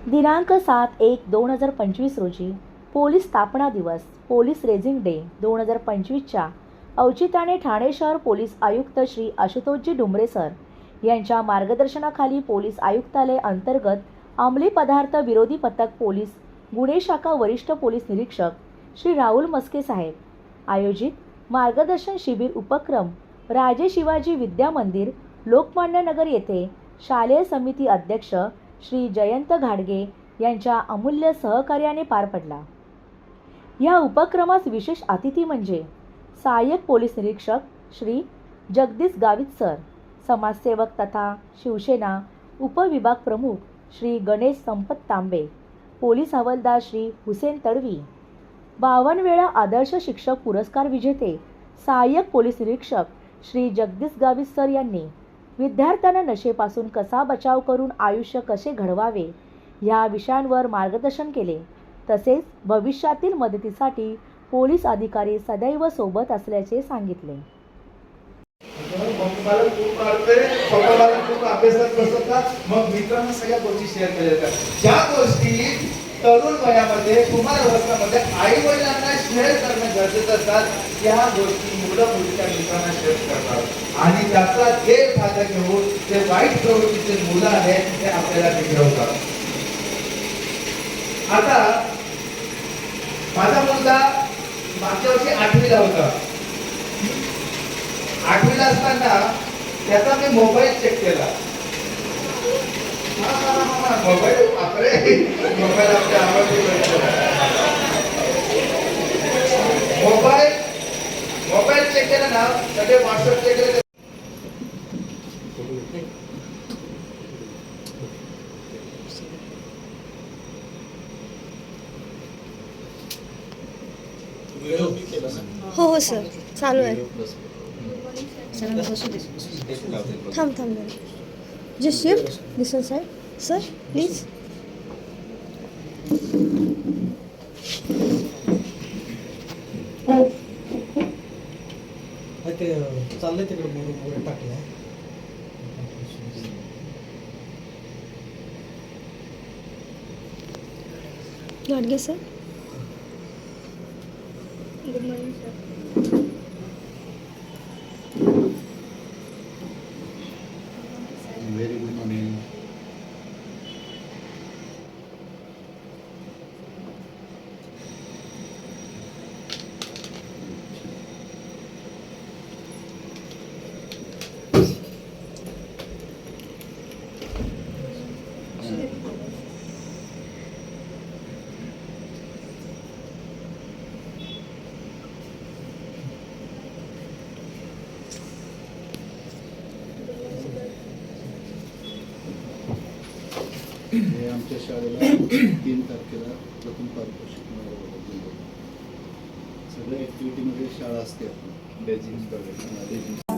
दिनांक सात एक दोन हजार पंचवीस रोजी पोलीस स्थापना दिवस पोलीस रेझिंग डे दोन हजार पंचवीसच्या औचित्याने ठाणे शहर पोलीस आयुक्त श्री आशुतोषजी डुंबरे सर यांच्या मार्गदर्शनाखाली पोलीस आयुक्तालय अंतर्गत अंमली पदार्थ विरोधी पथक पोलीस गुन्हे शाखा वरिष्ठ पोलीस निरीक्षक श्री राहुल मस्के साहेब आयोजित मार्गदर्शन शिबिर उपक्रम राजे शिवाजी विद्या मंदिर लोकमान्य नगर येथे शालेय समिती अध्यक्ष श्री जयंत घाडगे यांच्या अमूल्य सहकार्याने पार पडला. या उपक्रमास विशेष अतिथी म्हणजे सहाय्यक पोलीस निरीक्षक श्री जगदीश गावित सर समाजसेवक तथा शिवसेना उपविभाग प्रमुख श्री गणेश संपत तांबे पोलीस हवालदार श्री हुसेन तडवी बावन्न वेळा आदर्श शिक्षक पुरस्कार विजेते सहाय्यक पोलीस निरीक्षक श्री जगदीश गावित सर यांनी विद्यार्थ्यांना नशेपासून कसा बचाव करून आयुष्य कसे घडवावे ह्या विषयांवर मार्गदर्शन केले. तसेच भविष्यातील मदतीसाठी पोलीस अधिकारी सदैव सोबत असल्याचे सांगितले. मग मित्रांना सगळ्या गोष्टी शेअर केल्या जातात ज्या गोष्टी तरुण वयामध्ये कुमार अवस्थामध्ये आई वडिलांना शेअर करणं गरजेचं असतात त्या गोष्टी सुद्धा मुलीच्या मित्रांना शेअर करतात. आणि त्याचा गैरफायदा घेऊन ते वाईट प्रवृत्तीचे मुलं आहेत ते आपल्याला बिघडवतात. आता माझा मुलगा मागच्या वर्षी आठवीला होता. आठवीला असताना त्याचा मी मोबाईल चेक केला. मोबाईल आपले मोबाईल आपल्या आवडते गोष्ट. मोबाईल मोबाईल चेक केला ना सगळे व्हॉट्सअप केले हो हो सर चालू आहे. थांब थांब जे शिफ्ट दिसन साहेब. सर प्लीज हा ते चाललंय तिकडे बोलून वगैरे टाकलं गाडगे सर? व्हेरी हे आमच्या शाळेला तीन तारखेला प्रथम पारितोषिक सगळ्या ॲक्टिव्हिटीमध्ये शाळा असते आपण लेझिम